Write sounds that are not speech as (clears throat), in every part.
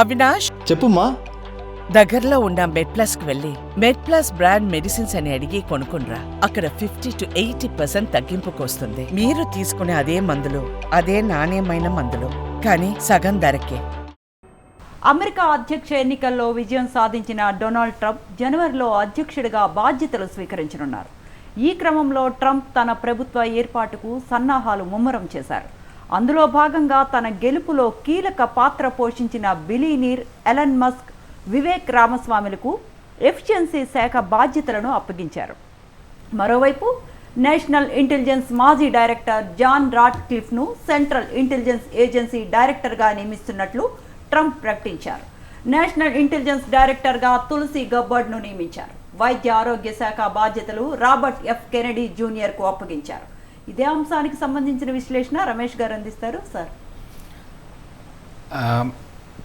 అవినాష్? చెప్పుమా దగ్గరలో ఉన్న మెడ్ ప్లస్కు వెళ్ళి మెడ్ ప్లస్ బ్రాండ్ మెడిసిన్స్ అని అడిగి కొనుక్కునరా అక్కడ ఫిఫ్టీ టు ఎయిటీ పర్సెంట్ తగ్గింపుకు వస్తుంది మీరు తీసుకునే అదే మందులు అదే నాణ్యమైన మందులు కానీ సగం ధరకే. అమెరికా అధ్యక్ష ఎన్నికల్లో విజయం సాధించిన డొనాల్డ్ ట్రంప్ జనవరిలో అధ్యక్షుడిగా బాధ్యతలు స్వీకరించనున్నారు. ఈ క్రమంలో ట్రంప్ తన ప్రభుత్వ ఏర్పాటుకు సన్నాహాలు ముమ్మరం చేశారు. అందులో భాగంగా తన గెలుపులో కీలక పాత్ర పోషించిన బిలీనీర్ ఎలన్ మస్క్ వివేక్ రామస్వామిలకు ఎఫిషియన్సీ శాఖ బాధ్యతలను అప్పగించారు. మరోవైపు నేషనల్ ఇంటెలిజెన్స్ మాజీ డైరెక్టర్ జాన్ రాట్ క్లిఫ్ను సెంట్రల్ ఇంటెలిజెన్స్ ఏజెన్సీ డైరెక్టర్గా నియమిస్తున్నట్లు ట్రంప్ ప్రకటించారు. నేషనల్ ఇంటెలిజెన్స్ డైరెక్టర్గా తులసి గబ్బర్డ్ను నియమించారు. వైద్య ఆరోగ్య శాఖ బాధ్యతలు రాబర్ట్ ఎఫ్ కెనడీ జూనియర్కు అప్పగించారు. ఇదే అంశానికి సంబంధించిన విశ్లేషణ రమేష్ గారు అందిస్తారు సార్.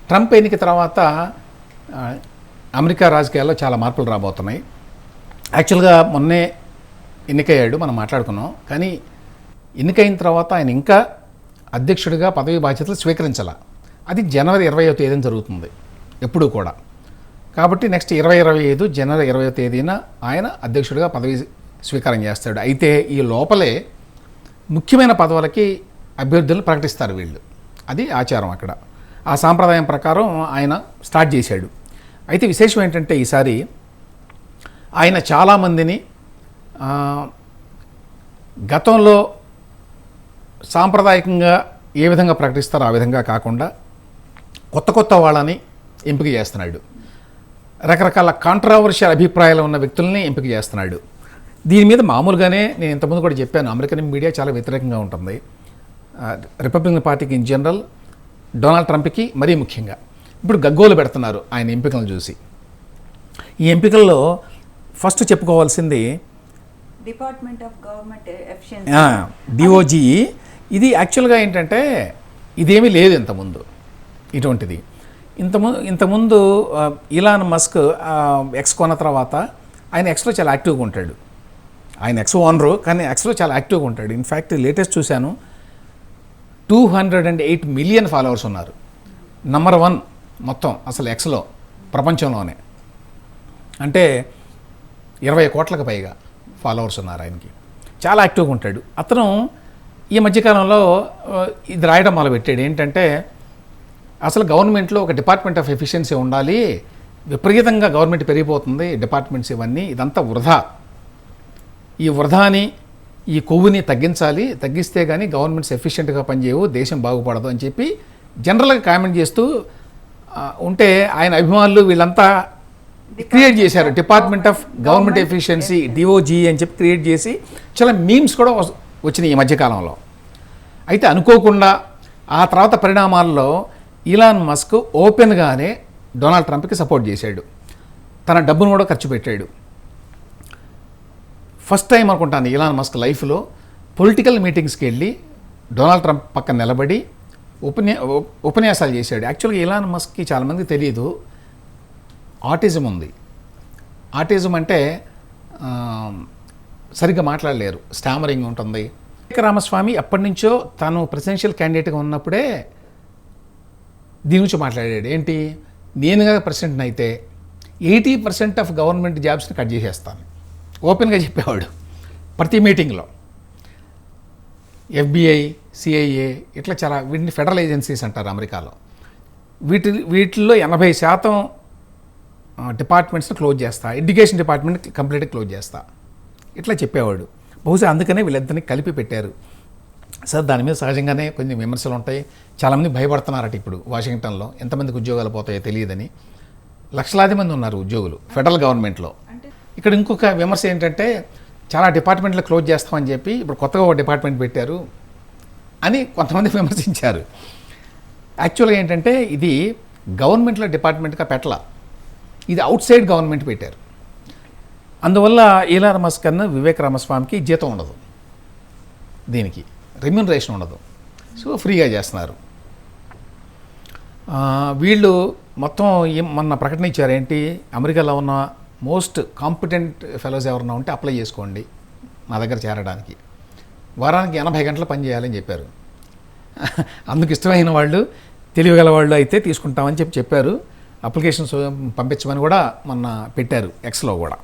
ట్రంప్ ఎన్నిక తర్వాత అమెరికా రాజకీయాల్లో చాలా మార్పులు రాబోతున్నాయి. యాక్చువల్గా మొన్నే ఎన్నికయ్యాడు మనం మాట్లాడుకున్నాం. కానీ ఎన్నికైన తర్వాత ఆయన ఇంకా అధ్యక్షుడిగా పదవి బాధ్యతలు స్వీకరించాల. అది జనవరి ఇరవయో తేదీన జరుగుతుంది ఎప్పుడూ కూడా. కాబట్టి నెక్స్ట్ ఇరవై ఇరవై ఐదు జనవరి ఇరవయో తేదీన ఆయన అధ్యక్షుడిగా పదవి స్వీకారం చేస్తాడు. అయితే ఈ లోపలే ముఖ్యమైన పదవులకి అభ్యర్థులను ప్రకటిస్తారు వీళ్ళు. అది ఆచారం అక్కడ. ఆ సాంప్రదాయం ప్రకారం ఆయన స్టార్ట్ చేశాడు. అయితే విశేషం ఏంటంటే ఈసారి ఆయన చాలామందిని గతంలో సాంప్రదాయకంగా ఏ విధంగా ప్రకటిస్తారో ఆ విధంగా కాకుండా కొత్త కొత్త వాళ్ళని ఎంపిక చేస్తున్నాడు. రకరకాల కాంట్రావర్షియల్ అభిప్రాయాలు ఉన్న వ్యక్తుల్ని ఎంపిక చేస్తున్నాడు. దీని మీద మామూలుగానే నేను ఇంతకుముందు కూడా చెప్పాను అమెరికన్ మీడియా చాలా వ్యతిరేకంగా ఉంటుంది. రిపబ్లికన్ పార్టీకి ఇన్ జనరల్ డొనాల్డ్ ట్రంప్కి మరీ ముఖ్యంగా. ఇప్పుడు గగ్గోలు పెడుతున్నారు ఆయన ఎంపికలను చూసి. ఈ ఎంపికల్లో ఫస్ట్ చెప్పుకోవాల్సింది department of government D O యాక్చువల్గా ఏంటంటే ఇదేమీ లేదు ఇంతకుముందు ఇటువంటిది. ఇంతకుముందు ఇంతకుముందు ఇలాన్ మస్క్ ఎక్స్ కొన్న తర్వాత ఆయన ఎక్స్లో చాలా యాక్టివ్గా ఉంటాడు. ఆయన ఎక్స్ ఓనరు కానీ ఎక్స్లో చాలా యాక్టివ్గా ఉంటాడు. ఇన్ఫ్యాక్ట్ లేటెస్ట్ చూశాను two hundred and eight million followers ఉన్నారు. నంబర్ వన్ మొత్తం అసలు ఎక్స్లో ప్రపంచంలోనే. అంటే ఇరవై కోట్లకు పైగా ఫాలోవర్స్ ఉన్నారు ఆయనకి. చాలా యాక్టివ్గా ఉంటాడు. అతను ఈ మధ్యకాలంలో ఇది రాయడం మొదలుపెట్టాడు. ఏంటంటే అసలు గవర్నమెంట్లో ఒక డిపార్ట్మెంట్ ఆఫ్ ఎఫిషియన్సీ ఉండాలి విపరీతంగా గవర్నమెంట్ పెరిగిపోతుంది డిపార్ట్మెంట్స్ ఇవన్నీ ఇదంతా వృధా. ఈ వృధాని ఈ కొవ్వుని తగ్గించాలి. తగ్గిస్తే కానీ గవర్నమెంట్స్ ఎఫిషియెంట్గా పనిచేయవు. దేశం బాగుపడదు అని చెప్పి జనరల్గా కామెంట్ చేస్తూ ఉంటే ఆయన అభిమానులు వీళ్ళంతా క్రియేట్ చేశారు. Department of government efficiency D O G create చేసి చాలా మీమ్స్ కూడా వచ్చినాయి ఈ మధ్యకాలంలో అయితే అనుకోకుండా ఆ తర్వాత పరిణామాల్లో ఇలాన్ మస్క్ ఓపెన్గానే డొనాల్డ్ ట్రంప్కి సపోర్ట్ చేశాడు. తన డబ్బును కూడా ఖర్చు పెట్టాడు. ఫస్ట్ టైం అనుకుంటాను ఇలాన్ మస్క్ లైఫ్లో పొలిటికల్ మీటింగ్స్కి వెళ్ళి డొనాల్డ్ ట్రంప్ పక్కన నిలబడి ఉపన్యా ఉపన్యాసాలు చేశాడు. యాక్చువల్గా ఇలాన్ మస్క్కి చాలామందికి తెలియదు ఆటిజం ఉంది. ఆటిజం అంటే సరిగ్గా మాట్లాడలేరు. స్టామరింగ్ ఉంటుంది. రామస్వామి ఎప్పటి నుంచో తాను ప్రెసిడెన్షియల్ క్యాండిడేట్గా ఉన్నప్పుడే దీని గురించి మాట్లాడాడు. ఏంటి? నేనుగా ప్రెసిడెంట్ అయితే ఎయిటీ పర్సెంట్ ఆఫ్ గవర్నమెంట్ జాబ్స్ని కట్ చేసేస్తాను. ఓపెన్గా చెప్పేవాడు ప్రతి మీటింగ్లో. ఎఫ్బిఐ సిఐఏ ఇట్లా చాలా వీటిని ఫెడరల్ ఏజెన్సీస్ అంటారు అమెరికాలో. వీటి వీటిల్లో ఎనభై శాతం డిపార్ట్మెంట్స్ని క్లోజ్ చేస్తా. ఎడ్యుకేషన్ డిపార్ట్మెంట్ కంప్లీట్గా క్లోజ్ చేస్తా. ఇట్లా చెప్పేవాడు. బహుశా అందుకనే వీళ్ళిద్దరిని కలిపి పెట్టారు. సార్ దాని మీద సహజంగానే కొన్ని విమర్శలు ఉంటాయి. చాలామంది భయపడుతున్నారట ఇప్పుడు వాషింగ్టన్లో. ఎంతమందికి ఉద్యోగాలు పోతాయో తెలియదని. లక్షలాది మంది ఉన్నారు ఉద్యోగులు ఫెడరల్ గవర్నమెంట్లో. ఇక్కడ ఇంకొక విమర్శ ఏంటంటే చాలా డిపార్ట్మెంట్లు క్లోజ్ చేస్తామని చెప్పి ఇప్పుడు కొత్తగా ఒక డిపార్ట్మెంట్ పెట్టారు అని కొంతమంది (laughs) విమర్శించారు. యాక్చువల్గా ఏంటంటే ఇది గవర్నమెంట్లో డిపార్ట్మెంట్గా పెట్టల. ఇది అవుట్ సైడ్ గవర్నమెంట్ పెట్టారు. అందువల్ల ఈలా మస్క్ అన్న వివేక్ రామస్వామికి జీతం ఉండదు. దీనికి రెమ్యూనరేషన్ ఉండదు. సో ఫ్రీగా చేస్తున్నారు. వీళ్ళు మొత్తం మొన్న ప్రకటన ఇచ్చారు ఏంటి? అమెరికాలో ఉన్న మోస్ట్ కాంపిటెంట్ ఫెలోస్ ఎవరన్నా ఉంటే అప్లై చేసుకోండి మా దగ్గర చేరడానికి. వారానికి ఎనభై గంటలు పని చేయాలని చెప్పారు. అందుకు ఇష్టమైన వాళ్ళు తెలివిగల వాళ్ళు అయితే తీసుకుంటామని చెప్పి చెప్పారు. అప్లికేషన్స్ పంపించమని కూడా మొన్న పెట్టారు ఎక్స్లో కూడా.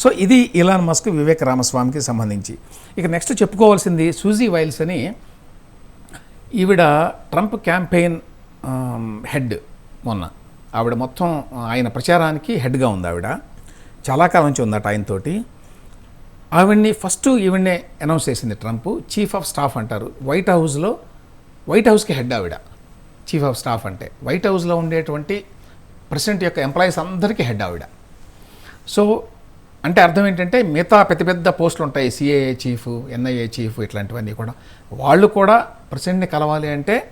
సో ఇది ఇలాన్ మస్క్ వివేక్ రామస్వామికి సంబంధించి. ఇక నెక్స్ట్ చెప్పుకోవాల్సింది సూజీ వైల్స్ అని ఈవిడ ట్రంప్ క్యాంపెయిన్ హెడ్ మొన్న. ఆవిడ మొత్తం ఆయన ప్రచారానికి హెడ్గా ఉంది ఆవిడ. చాలా కాలం నుంచి ఉందట ఆయనతోటి ఆవిడ్ని ఫస్ట్ ఈవిడ్నే అనౌన్స్ చేసింది ట్రంప్ చీఫ్ ఆఫ్ స్టాఫ్ అంటారు. వైట్ హౌస్లో వైట్ హౌస్కి హెడ్ ఆవిడ. చీఫ్ ఆఫ్ స్టాఫ్ అంటే. వైట్ హౌస్లో ఉండేటువంటి ప్రెసిడెంట్ యొక్క ఎంప్లాయీస్ అందరికీ హెడ్ ఆవిడ. సో అంటే అర్థం ఏంటంటే మిగతా పెద్ద పెద్ద పోస్టులు ఉంటాయి. సిఏఏ చీఫ్ ఎన్ఐఏ చీఫ్ ఇట్లాంటివన్నీ కూడా. వాళ్ళు కూడా ప్రెసిడెంట్ని కలవాలి అంటే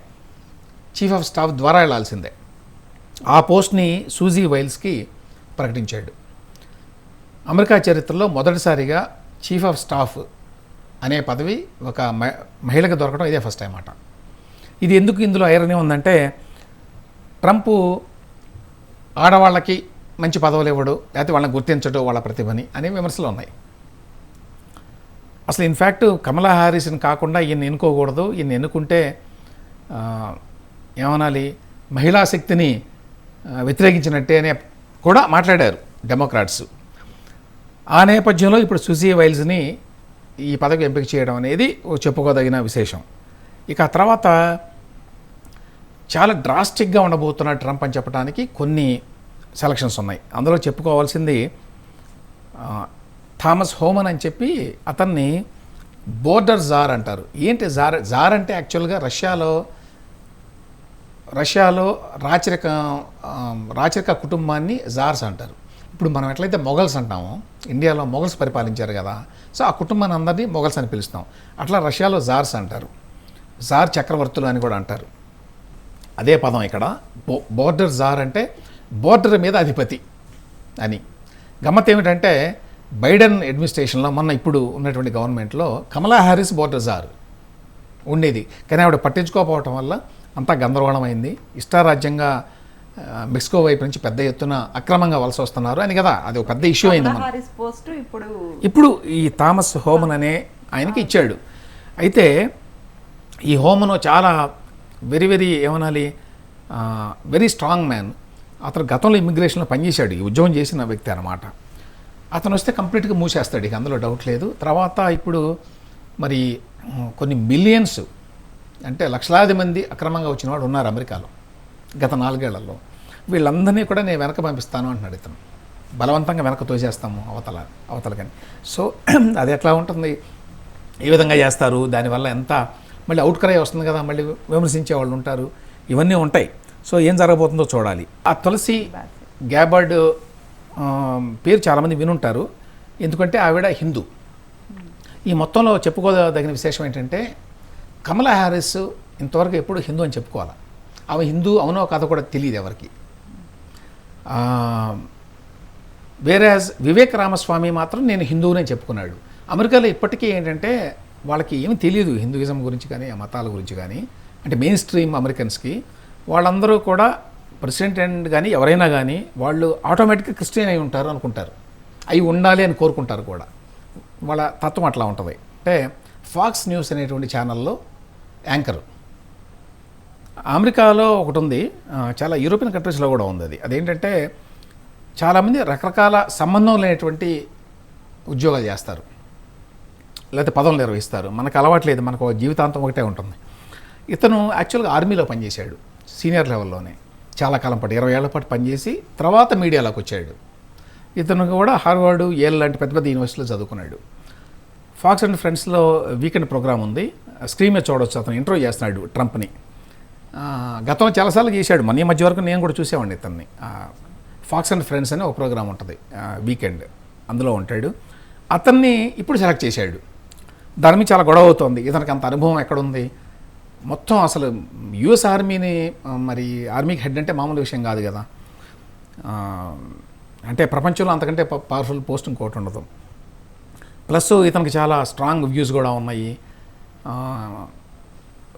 చీఫ్ ఆఫ్ స్టాఫ్ ద్వారా వెళ్ళాల్సిందే ఆ పోస్ట్ని సూజీ వైల్స్కి ప్రకటించాడు. అమెరికా చరిత్రలో మొదటిసారిగా చీఫ్ ఆఫ్ స్టాఫ్ అనే పదవి ఒక మహిళకు దొరకడం ఇదే ఫస్ట్ టైం అన్నమాట ఇది ఎందుకు ఇందులో ఐరని ఉందంటే ట్రంప్ ఆడవాళ్ళకి మంచి పదవులు ఇవ్వడు లేకపోతే వాళ్ళని గుర్తించడు వాళ్ళ ప్రతిభని అనే విమర్శలు ఉన్నాయి. అసలు ఇన్ఫ్యాక్ట్ కమలా హారిస్ని కాకుండా ఈయన ఎన్నుకోకూడదు ఈయన ఎన్నుకుంటే ఏమనాలి మహిళా శక్తిని వ్యతిరేకించినట్టే అనే కూడా మాట్లాడారు డెమోక్రాట్స్. ఆ నేపథ్యంలో ఇప్పుడు సుజీ వైల్స్ని ఈ పదవి ఎంపిక చేయడం అనేది చెప్పుకోదగిన విశేషం. ఇక ఆ తర్వాత చాలా డ్రాస్టిక్గా ఉండబోతున్న ట్రంప్ అని చెప్పడానికి కొన్ని సెలక్షన్స్ ఉన్నాయి. అందులో చెప్పుకోవాల్సింది థామస్ హోమన్ అని చెప్పి అతన్ని బోర్డర్ జార్ అంటారు. ఏంటి జార్? జార్ అంటే యాక్చువల్గా రష్యాలో రష్యాలో రాచరిక రాచరిక కుటుంబాన్ని జార్స్ అంటారు. ఇప్పుడు మనం ఎట్లయితే మొఘల్స్ అంటామో ఇండియాలో మొఘల్స్ పరిపాలించారు కదా సో ఆ కుటుంబాన్ని అందరినీ మొఘల్స్ అని పిలుస్తాం. అట్లా రష్యాలో జార్స్ అంటారు. జార్ చక్రవర్తులు అని కూడా అంటారు. అదే పదం ఇక్కడ. బో బోర్డర్ జార్ అంటే బోర్డర్ మీద అధిపతి అని. గమ్మత్ ఏమిటంటే బైడెన్ అడ్మినిస్ట్రేషన్లో మొన్న ఇప్పుడు ఉన్నటువంటి గవర్నమెంట్లో కమలా హ్యారిస్ బోర్డర్ జార్ ఉండేది. కానీ ఆవిడ పట్టించుకోకపోవటం వల్ల అంతా గందరగోళమైంది. ఇష్టారాజ్యంగా మెక్సికో వైపు నుంచి పెద్ద ఎత్తున అక్రమంగా వలస వస్తున్నారు. అని కదా అది ఒక పెద్ద ఇష్యూ అయింది ఇప్పుడు ఇప్పుడు ఈ థామస్ హోమన్ అనే ఆయనకి ఇచ్చాడు. అయితే ఈ హోమన్ చాలా వెరీ వెరీ ఏమనాలి వెరీ స్ట్రాంగ్ మ్యాన్ అతను గతంలో ఇమిగ్రేషన్లో పనిచేశాడు ఈ ఉద్యోగం చేసిన వ్యక్తి అనమాట అతను వస్తే కంప్లీట్గా మూసేస్తాడు ఇక అందులో డౌట్ లేదు. తర్వాత ఇప్పుడు మరి కొన్ని మిలియన్స్ అంటే లక్షలాది మంది అక్రమంగా వచ్చిన వాడు ఉన్నారు అమెరికాలో. గత నాలుగేళ్ళలో. వీళ్ళందరినీ కూడా నేను వెనక పంపిస్తాను అంటున్నాడు ఇతను. బలవంతంగా వెనక తోసేస్తాము అవతల అవతల కానీ సో (clears throat) అది ఎట్లా ఉంటుంది? ఏ విధంగా చేస్తారు? దానివల్ల ఎంత? మళ్ళీ అవుట్ క్రై వస్తుంది కదా మళ్ళీ విమర్శించే వాళ్ళు ఉంటారు. ఇవన్నీ ఉంటాయి. సో ఏం జరగబోతుందో చూడాలి. ఆ తులసి గ్యాబర్డ్ పేరు చాలామంది వినుంటారు. ఎందుకంటే ఆవిడ హిందూ. ఈ మొత్తంలో చెప్పుకోదగిన విశేషం ఏంటంటే కమలా హ్యారిస్ ఇంతవరకు ఎప్పుడు హిందూ అని చెప్పుకోవాలి? ఆమె హిందూ అవునో కథ కూడా తెలియదు ఎవరికి. వేరే వివేక్ రామస్వామి మాత్రం నేను హిందువునే చెప్పుకున్నాడు. అమెరికాలో ఇప్పటికీ ఏంటంటే వాళ్ళకి ఏమి తెలియదు హిందూయిజం గురించి కానీ ఆ మతాల గురించి కానీ. అంటే మెయిన్ స్ట్రీమ్ అమెరికన్స్కి వాళ్ళందరూ కూడా ప్రెసిడెంట్ అండ్ కానీ ఎవరైనా కానీ వాళ్ళు ఆటోమేటిక్గా క్రిస్టియన్ అయి ఉంటారు అనుకుంటారు. అవి ఉండాలి అని కోరుకుంటారు కూడా. వాళ్ళ తత్వం అట్లా ఉంటుంది. అంటే ఫాక్స్ న్యూస్ అనేటువంటి ఛానల్లో యాంకర్. అమెరికాలో ఒకటి ఉంది. చాలా యూరోపియన్ కంట్రీస్లో కూడా ఉంది అది. అదేంటంటే చాలామంది రకరకాల సంబంధం లేనటువంటి ఉద్యోగాలు చేస్తారు. లేకపోతే పదవులు నిర్వహిస్తారు. మనకు అలవాట్లేదు మనకు జీవితాంతం ఒకటే ఉంటుంది. ఇతను యాక్చువల్గా ఆర్మీలో పనిచేశాడు. సీనియర్ లెవెల్లోనే. చాలా కాలం పాటు ఇరవై ఏళ్ళ పాటు పనిచేసి తర్వాత మీడియాలోకి వచ్చాడు. ఇతను కూడా హార్వర్డ్ ఏల్ లాంటి పెద్ద పెద్ద యూనివర్సిటీలో చదువుకున్నాడు. ఫాక్స్ అండ్ ఫ్రెండ్స్లో వీకెండ్ ప్రోగ్రామ్ ఉంది. స్క్రీన్ మీద చూడవచ్చు అతను ఇంటర్వ్యూ చేస్తున్నాడు ట్రంప్ని. గతంలో చాలాసార్లు చేశాడు. మన ఈ మధ్య వరకు నేను కూడా చూసేవాడిని ఇతన్ని. ఫాక్స్ అండ్ ఫ్రెండ్స్ అనే ఒక ప్రోగ్రామ్ ఉంటుంది. వీకెండ్. అందులో ఉంటాడు. అతన్ని ఇప్పుడు సెలెక్ట్ చేశాడు. దాని మీద చాలా గొడవ అవుతోంది. ఇతనికి అంత అనుభవం ఎక్కడుంది? మొత్తం అసలు యుఎస్ ఆర్మీని మరి ఆర్మీకి హెడ్ అంటే మామూలు విషయం కాదు కదా. అంటే ప్రపంచంలో అంతకంటే పవర్ఫుల్ పోస్ట్ ఇంకోటి ఉండదు. ప్లస్ ఇతనికి చాలా స్ట్రాంగ్ వ్యూస్ కూడా ఉన్నాయి.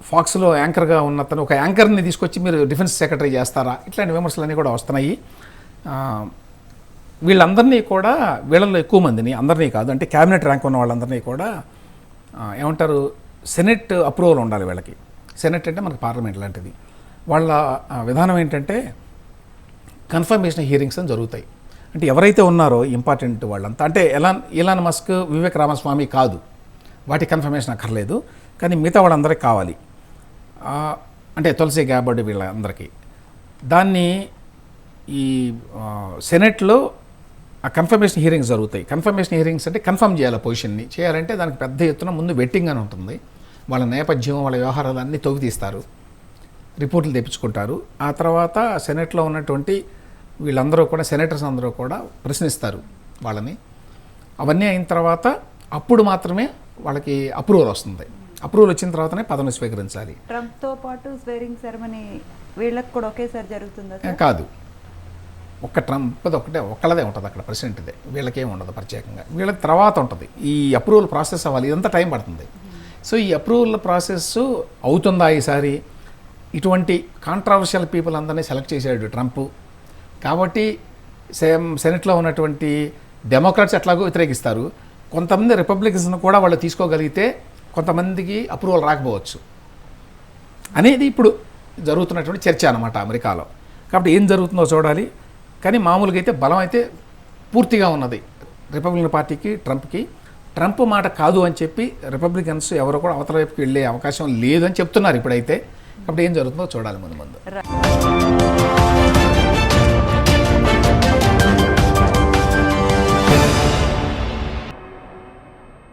ఫాక్స్లో యాంకర్గా ఉన్న అతను ఒక యాంకర్ని తీసుకొచ్చి మీరు డిఫెన్స్ సెక్రటరీ చేస్తారా? ఇట్లాంటి విమర్శలన్నీ కూడా వస్తున్నాయి. వీళ్ళందరినీ కూడా వీళ్ళల్లో ఎక్కువ మందిని అందరినీ కాదు అంటే క్యాబినెట్ ర్యాంక్ ఉన్న వాళ్ళందరినీ కూడా ఏమంటారు సెనెట్ అప్రూవల్ ఉండాలి వీళ్ళకి. సెనెట్ అంటే మనకి పార్లమెంట్ లాంటిది. వాళ్ళ విధానం ఏంటంటే కన్ఫర్మేషన్ హియరింగ్స్ అని జరుగుతాయి. అంటే ఎవరైతే ఉన్నారో ఇంపార్టెంట్ వాళ్ళంతా అంటే Elon Elon Musk Vivek Ramaswamy కాదు. వాటి కన్ఫర్మేషన్ అక్కర్లేదు. కానీ మిగతా వాళ్ళందరికీ కావాలి. అంటే తులసి గాబడి వీళ్ళందరికీ. దాన్ని ఈ సెనెట్లో ఆ కన్ఫర్మేషన్ హియరింగ్స్ జరుగుతాయి. కన్ఫర్మేషన్ హియరింగ్స్ అంటే కన్ఫర్మ్ చేయాలి పొజిషన్ని. చేయాలంటే దానికి పెద్ద ఎత్తున ముందు వెట్టింగ్ అని ఉంటుంది. వాళ్ళ నేపథ్యం వాళ్ళ వ్యవహారాలు అన్నీ తొగి తీస్తారు. రిపోర్ట్లు తెప్పించుకుంటారు. ఆ తర్వాత సెనెట్లో ఉన్నటువంటి వీళ్ళందరూ కూడా సెనేటర్స్ అందరూ కూడా ప్రశ్నిస్తారు వాళ్ళని. అవన్నీ అయిన తర్వాత అప్పుడు మాత్రమే వాళ్ళకి అప్రూవల్ వస్తుంది. అప్రూవల్ వచ్చిన తర్వాతనే పదవిని స్వీకరించాలి. ట్రంప్తో పాటు స్వేరింగ్ సెరమనీ వీళ్ళకి కూడా ఒకేసారి జరుగుతుందా కాదు. ఒక్క ట్రంప్ది ఒకటే ఒక్కళ్ళదే ఉంటుంది అక్కడ ప్రెసిడెంట్దే. వీళ్ళకేం ఉండదు ప్రత్యేకంగా. వీళ్ళకి తర్వాత ఉంటుంది. ఈ అప్రూవల్ ప్రాసెస్ అవ్వాలి ఇదంతా టైం పడుతుంది. సో ఈ అప్రూవల్ ప్రాసెస్ అవుతుందా ఈసారి? ఇటువంటి కాంట్రవర్షియల్ పీపుల్ అందరినీ సెలెక్ట్ చేశాడు ట్రంప్. కాబట్టి సేమ్ సెనెట్లో ఉన్నటువంటి డెమోక్రాట్స్ ఎట్లాగో వ్యతిరేకిస్తారు. కొంతమంది రిపబ్లికన్స్ కూడా వాళ్ళు తీసుకోగలిగితే కొంతమందికి అప్రూవల్ రాకపోవచ్చు. అనేది ఇప్పుడు జరుగుతున్నటువంటి చర్చ అనమాట అమెరికాలో. కాబట్టి ఏం జరుగుతుందో చూడాలి. కానీ మామూలుగా అయితే బలం అయితే పూర్తిగా ఉన్నది. రిపబ్లికన్ పార్టీకి ట్రంప్కి. ట్రంప్ మాట కాదు అని చెప్పి రిపబ్లికన్స్ ఎవరు కూడా అవతల వైపుకి వెళ్ళే అవకాశం లేదని చెప్తున్నారు ఇప్పుడైతే. కాబట్టి ఏం జరుగుతుందో చూడాలి ముందు ముందు.